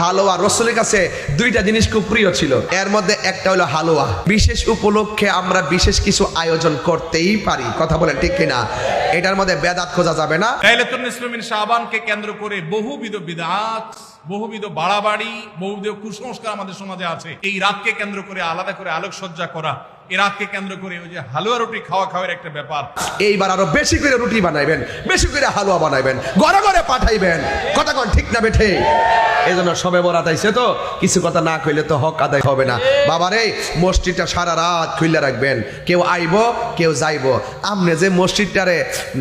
হালুয়া। রসুলের কাছে দুইটা জিনিস খুব প্রিয় ছিল। এর মধ্যে একটা হলো হালুয়া। বিশেষ উপলক্ষে আমরা বিশেষ কিছু আয়োজন করতেই পারি। কথা বলেন ঠিক কিনা? এটার মধ্যে বেদাত খোঁজা যাবে না। লাইলাতুন নিসফে মিন শাবানকে কেন্দ্র করে বহুবিধ বিদআত বহুবিধ বাড়াবাড়ি, বহুবিধ কুসংস্কার আমাদের সমাজে আছে। এই রাতকে কেন্দ্র করে আলাদা করে আলোকসজ্জা করা এই রাতকে কেন্দ্র করে ওই যে হালুয়া রুটি খাওয়া খাওয়ার একটা ব্যাপার। এইবার আরও বেশি করে রুটি বানাইবেন, বেশি করে হালুয়া বানাইবেন, ঘরে ঘরে পাঠাইবেন। কথা ঠিক না বেঠে? এই জন্য সবে বরাত তো, কিছু কথা না কইলে তো হক আদায় হবে না। বাবারে, মসজিদটা সারা রাত খুললে রাখবেন। কেউ আইব, কেউ যাইব। আমনে যে মসজিদটারে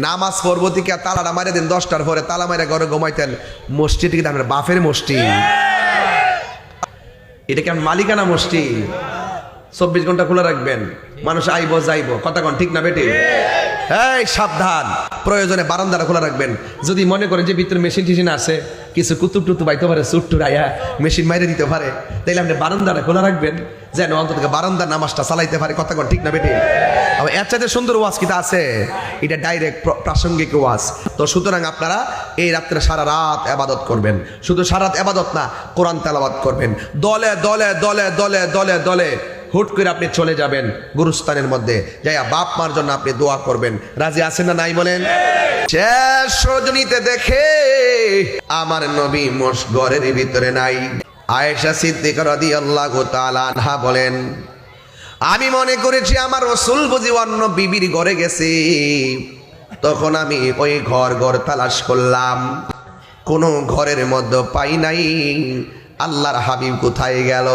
নামাজ পড়ব থেকে তালাটা মারে দিন দশটার পরে, তালা মারে ঘরে ঘুমাইতেন মসজিদ কিন্তু আপনার বাপের মসজিদ। এটা কি আপনার মালিকানা মসজিদ? চব্বিশ ঘণ্টা খোলা রাখবেন। মানুষ আইব, যাইব। কথা কন, ঠিক না বেটি? এই, সাবধান। প্রয়োজনে বারান্দাটা খোলা রাখবেন। যদি মনে করেন যে ভিতরে মেশিন টেশিন আছে, কিছু কুতুব টুতু বাইতে পারে সুট্টু রাইয়া মেশিন মাইরে দিতে পারে, তাইলে আপনি বারান্দাটা খোলা রাখবেন, যেন অন্তত বারান্দার নামাজটা চালাইতে পারে। কথা কন, ঠিক না বেটি? আবার এর চাইতে সুন্দর ওয়াজ কিটা আছে? এটা ডাইরেক্ট প্রাসঙ্গিক ওয়াজ। তো সুতরাং আপনারা এই রাত্রে সারা রাত আবাদত করবেন। শুধু সারা রাত আবাদত না, কোরআন তেলাবাদ করবেন। দলে দলে দলে দলে দলে দলে হুট করে আপনি চলে যাবেন গুরুস্থানের মধ্যে। যাইয়া বাপ মার জন্য আপনি দোয়া করবেন। রাজি আছেন না নাই বলেন? শেষ দেখে আমার নবী মোষ ঘরের ভিতরে নাই। আয়েশা সিদ্দিক রাদিয়াল্লাহু তাআলা আনহা বলেন, আমি মনে করেছি আমার রসুল বুঝি অন্য বিবির ঘরে গেছে। তখন আমি ওই ঘর ঘর তালাশ করলাম। কোনো ঘরের মধ্যে পাই নাই। আল্লাহর হাবিব কোথায় গেল?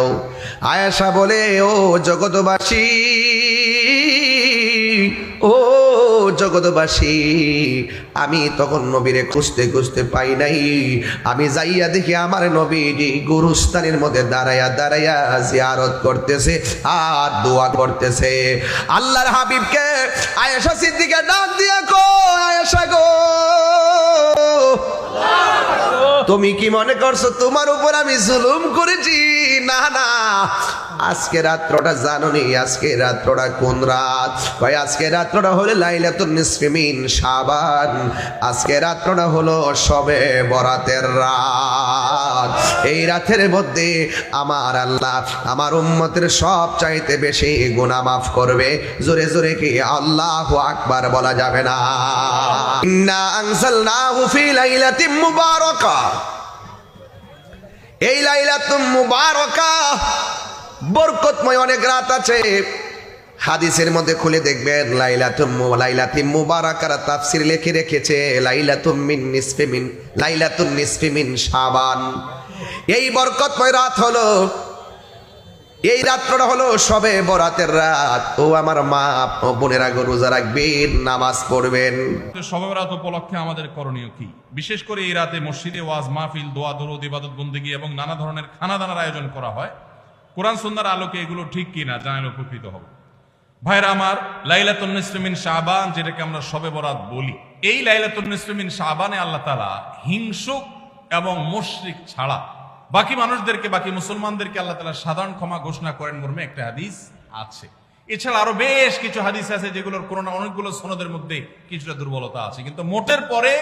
আয়েশা বলে, ও জগতবাসী ও জগতবাসী আমি তখন নবীরে খুঁজতে খুঁজতে পাই নাই। আমি যাইয়া দেখি আমার নবীজি গুরুস্থানের মধ্যে দাঁড়াইয়া দাঁড়াইয়া জিয়ারত করতেছে আর দোয়া করতেছে। আল্লাহর হাবিবকে আয়েশা সিদ্দিকে ডাক দিয়া কো আয়েশা গো তুমি কি মনে করছ তোমার উপর আমি জুলুম করেছি? না না। আজকে রাত্রটা জানোনি, আজকে রাত্রটা কোন রাত? ভাই, আজকে রাত্রটা হলো লাইলাতুন নিসফিমিন, শাবান। আজকে রাত্রটা হলো সবে বরাতের রাত। এই রাতের মধ্যে আমার আল্লাহ আমার উম্মতের সব চাইতে বেশি গুনাহ মাফ করবে। জোরে জোরে কি আল্লাহু আকবার বলা যাবে না? ইন্না আনসালনাহু ফি লাইলাতিন মুবারাকা। এই লাইলাতুম মুবারাকা বরকতময় অনেক রাত আছে। হাদিসের মধ্যে খুলে দেখবেন লাইলা লাইলাতুম মু- লাইলাতিম মুবারাকার তাফসীর লিখে রেখেছে, লাইলাতুম মিন নিসফি মিন লাইলাতুন নিসফি মিন শাবান। এই বরকতময় রাত হলো, এই রাত্রটা হলো সবে বরাতের রাত। ও আমার মা বোনেরা গো রোজা রাখবেন নামাজ পড়বেন। সবে রাত উপলক্ষে আমাদের করণীয় কি? বিশেষ করে এই রাতে মসজিদে ওয়াজ, মাহফিল, দোয়া, দরুদ, ইবাদত, বন্দেগী এবং নানা ধরনের খানা দানার আয়োজন করা হয়। কোরআন সুন্নার আলোকে এগুলো ঠিক কিনা জানালে উপকৃত হব। ভাইরা আমার নিসফিমিন শাবান, যেটাকে আমরা সবে বরাত বলি, এই নিসফিমিন শাবানে আল্লাহ তাআলা হিংসুক এবং মুশরিক ছাড়া বাকি মানুষদেরকে, বাকি মুসলমানদেরকে আল্লাহ তাআলা সাধারণ ক্ষমা ঘোষণা করেন মর্মে একটা হাদিস আছে। এছাড়া আরও বেশ কিছু হাদিস আছে, যেগুলোর কোনো না অনেকগুলো সনদের মধ্যে কিছুটা দুর্বলতা আছে। কিন্তু মোটের পরে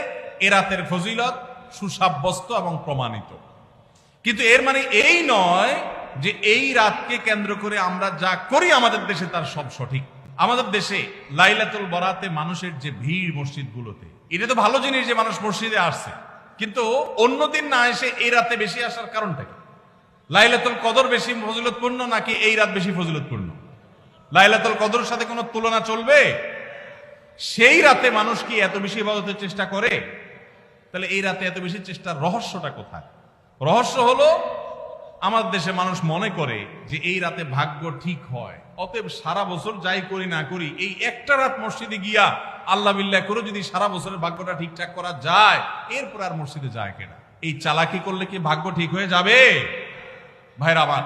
এ রাতের ফজিলত, সুসাব্যস্ত এবং প্রমাণিত। কিন্তু এর মানে এই নয় যে এই রাতকে কেন্দ্র করে আমরা যা করি আমাদের দেশে তার সব সঠিক। আমাদের দেশে লাইলাতুল বরাতে মানুষের যে ভিড় মসজিদগুলোতে, এটা তো ভালো জিনিস যে মানুষ মসজিদে আসছে। কিন্তু অন্যদিন না এসে এই রাতে বেশি আসার কারণটা কি? লাইলাতুল কদর বেশি ফজিলতপূর্ণ নাকি এই রাত বেশি ফজিলতপূর্ণ? লাইলাতুল কদরের সাথে কোনো তুলনা চলবে? সেই রাতে মানুষ কি এত বেশি ইবাদতের চেষ্টা করে? তাহলে এই রাতে এত বেশি চেষ্টার রহস্যটা কোথায়? রহস্য হলো আমাদের দেশে মানুষ মনে করে যে এই রাতে ভাগ্য ঠিক হয়। অতএব সারা বছর যাই করি না করি, এই একটা রাত মসজিদে গিয়া আল্লাহ বিল্লাহ করে যদি সারা বছরের ভাগ্যটা ঠিকঠাক করা যায়, এরপর আর মসজিদে যায় কেনা। এই চালাকি করলে কি ভাগ্য ঠিক হয়ে যাবে? ভাইরা আমার,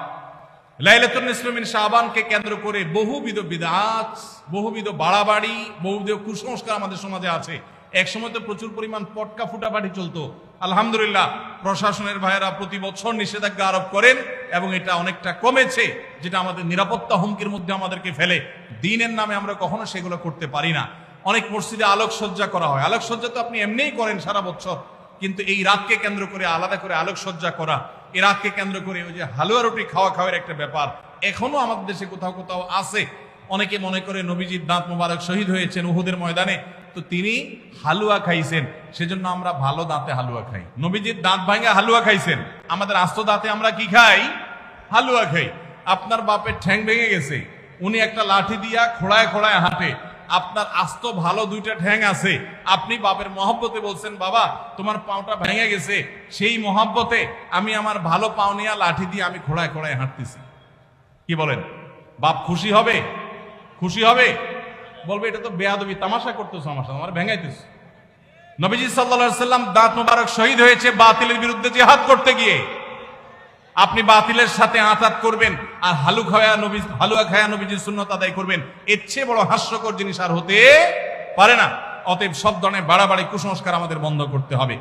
লাইলাতুন নিসফিমিন শাবানকে কেন্দ্র করে বহুবিধ বিদআত বহুবিধ বাড়াবাড়ি, বহুবিধ কুসংস্কার আমাদের সমাজে আছে। এক সময় তো প্রচুর পরিমাণ পটকা ফুটাফাটি চলতো। আলহামদুলিল্লাহ, প্রশাসনের ভাইয়েরা প্রতি বছর নিষেধাজ্ঞা আরোপ করেন এবং এটা অনেকটা কমেছে, যেটা আমাদের নিরাপত্তা হুমকির মধ্যে আমাদেরকে ফেলে। দিনের নামে আমরা কখনো সেগুলো করতে পারি না। অনেক মসজিদে আলোকসজ্জা করা হয়। আলোকসজ্জা তো আপনি এমনিই করেন সারা বছর, কিন্তু এই রাতকে কেন্দ্র করে আলাদা করে আলোকসজ্জা করা ইরাককে কেন্দ্র করে ওই যে হালুয়া রুটি খাওয়া খাওয়ার একটা ব্যাপার, এখনও আমাদের দেশে কোথাও কোথাও আছে। অনেকে মনে করে নবীজির দাঁত মোবারক শহীদ হয়েছেন উহুদের ময়দানে তো তিনি হালুয়া খাইছেন। সেজন্য আমরা ভালো দাঁতে হালুয়া খাই। নবীজির দাঁত ভাঙে হালুয়া খাইছেন। আমাদের আস্ত দাঁতে আমরা কি খাই? হালুয়া খাই। আপনার বাপের ঠ্যাং ভেঙে গেছে। উনি একটা লাঠি দিয়া খোড়ায় খোড়ায় হাঁটে। আপনার আস্ত ভালো দুইটা ঠ্যাং আছে। আপনি বাপের মহব্বতে বলছেন, বাবা, তোমার পাওটা ভেঙে গেছে। সেই মহব্বতে আমি আমার ভালো পাও নিয়ে লাঠি দিয়ে আমি খোড়ায় খোড়ায় হাঁটতেছি। কি বলেন? বাপ খুশি হবে? খুশি হবে? বলবে, এটা তো বেয়াদবি, তামাশা করতেছো আমার সাথে, আমার ভেঙাইতেছো। নবীজি সাল্লা সাল্লাম দাঁত মোবারক শহীদ হয়েছে বাতিলের বিরুদ্ধে জেহাদ করতে গিয়ে। আপনি বাতিলের সাথে আঁতাত করবেন আর হালু খাওয়া নবী হালুয়া খায়া নবীজির সুন্নত আদায় করবেন। এর চেয়ে বড় হাস্যকর জিনিস আর হতে পারে না। অতএব সব ধরনের বাড়াবাড়ি কুসংস্কার আমাদের বন্ধ করতে হবে।